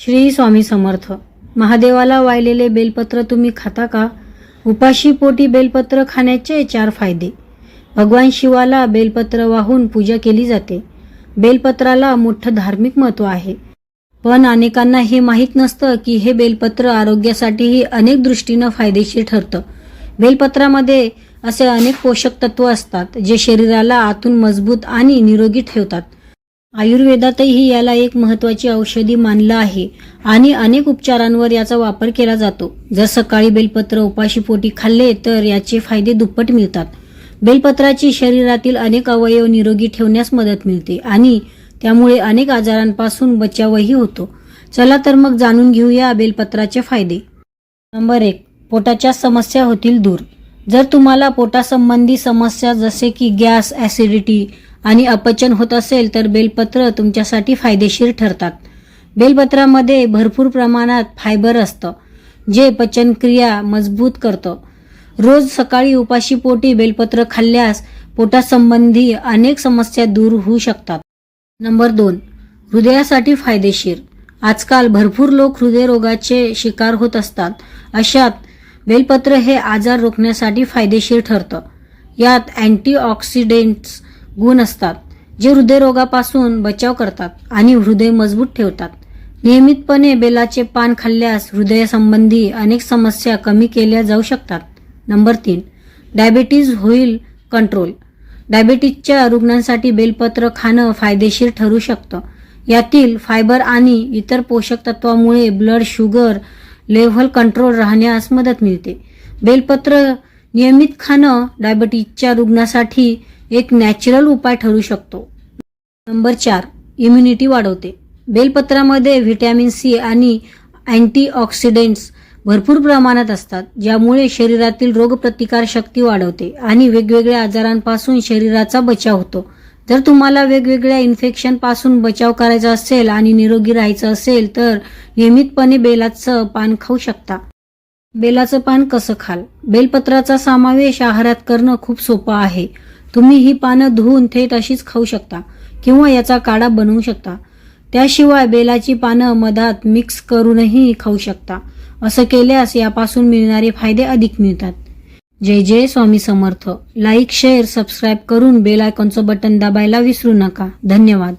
श्री स्वामी समर्थ महादेवाला वाहिलेले बेलपत्र तुम्ही खाता का? उपाशी पोटी बेलपत्र खाण्याचे चार फायदे. भगवान शिवाला बेलपत्र वाहून पूजा केली जाते. बेलपत्राला मोठं धार्मिक महत्त्व आहे. पण अनेकांना हे माहीत नसतं की हे बेलपत्र आरोग्यासाठीही अनेक दृष्टीनं फायदेशीर ठरतं. बेलपत्रामध्ये असे अनेक पोषक तत्व असतात जे शरीराला आतून मजबूत आणि निरोगी ठेवतात. आयुर्वेदातही याला एक महत्वाची औषधी मानलं आहे आणि अनेक उपचारांवर याचा वापर केला जातो. जर सकाळी बेलपत्र उपाशीपोटी खाल्ले तर याचे फायदे दुप्पट मिळतात. बेलपत्राची शरीरातील अनेक अवयव निरोगी ठेवण्यास मदत मिळते आणि त्यामुळे अनेक आजारांपासून बचावही होतो. चला तर मग जाणून घेऊया बेलपत्राचे फायदे. नंबर एक पोटाच्या समस्या होतील दूर. जर तुम्हाला पोटासंबंधी समस्या जसे की गॅस ॲसिडिटी आणि अपचन होत असेल तर बेलपत्र तुमच्यासाठी फायदेशीर ठरतात. बेलपत्रामध्ये भरपूर प्रमाणात फायबर असतं जे पचनक्रिया मजबूत करतं. रोज सकाळी उपाशी पोटी बेलपत्र खाल्ल्यास पोटासंबंधी अनेक समस्या दूर होऊ शकतात. नंबर दोन हृदयासाठी फायदेशीर. आजकाल भरपूर लोक हृदयरोगाचे शिकार होत असतात. अशात बेलपत्र हे आजार रोखण्यासाठी फायदेशीर ठरतं. यात अँटीऑक्सिडेंट्स गुण असतात जे हृदयरोगापासून बचाव करतात आणि हृदय मजबूत ठेवतात. नियमितपणे बेलाचे पान खाल्ल्यास हृदयासंबंधी अनेक समस्या कमी केल्या जाऊ शकतात. नंबर तीन डायबिटीज होईल कंट्रोल. डायबिटीजच्या रुग्णांसाठी बेलपत्र खाणं फायदेशीर ठरू शकतं. यातील फायबर आणि इतर पोषक तत्वामुळे ब्लड शुगर लेव्हल कंट्रोल राहण्यास मदत मिळते. बेलपत्र नियमित खाणं डायबिटीजच्या रुग्णासाठी एक नॅचरल उपाय ठरू शकतो. नंबर चार इम्युनिटी वाढवते. बेलपत्रामध्ये व्हिटॅमिन सी आणि अँटीऑक्सिडेंट्स भरपूर प्रमाणात असतात ज्यामुळे शरीरातील रोगप्रतिकार शक्ती वाढवते आणि वेगवेगळ्या आजारांपासून शरीराचा बचाव होतो. जर तुम्हाला वेगवेगळ्या इन्फेक्शनपासून बचाव करायचा असेल आणि निरोगी राहायचं असेल तर नियमितपणे बेलाचं पान खाऊ शकता. बेलाचं पान कसं खाल? बेलपत्राचा समावेश आहारात करणं खूप सोपं आहे. तुम्ही ही पानं धुवून थेट अशीच खाऊ शकता किंवा याचा काढा बनवू शकता. त्याशिवाय बेलाची पानं मधात मिक्स करूनही खाऊ शकता. असं केल्यास यापासून मिळणारे फायदे अधिक मिळतात. जय जय Swami Samarth. Like share subscribe करून बेल आयकॉनचं बटन दाबायला विसरू नका. धन्यवाद.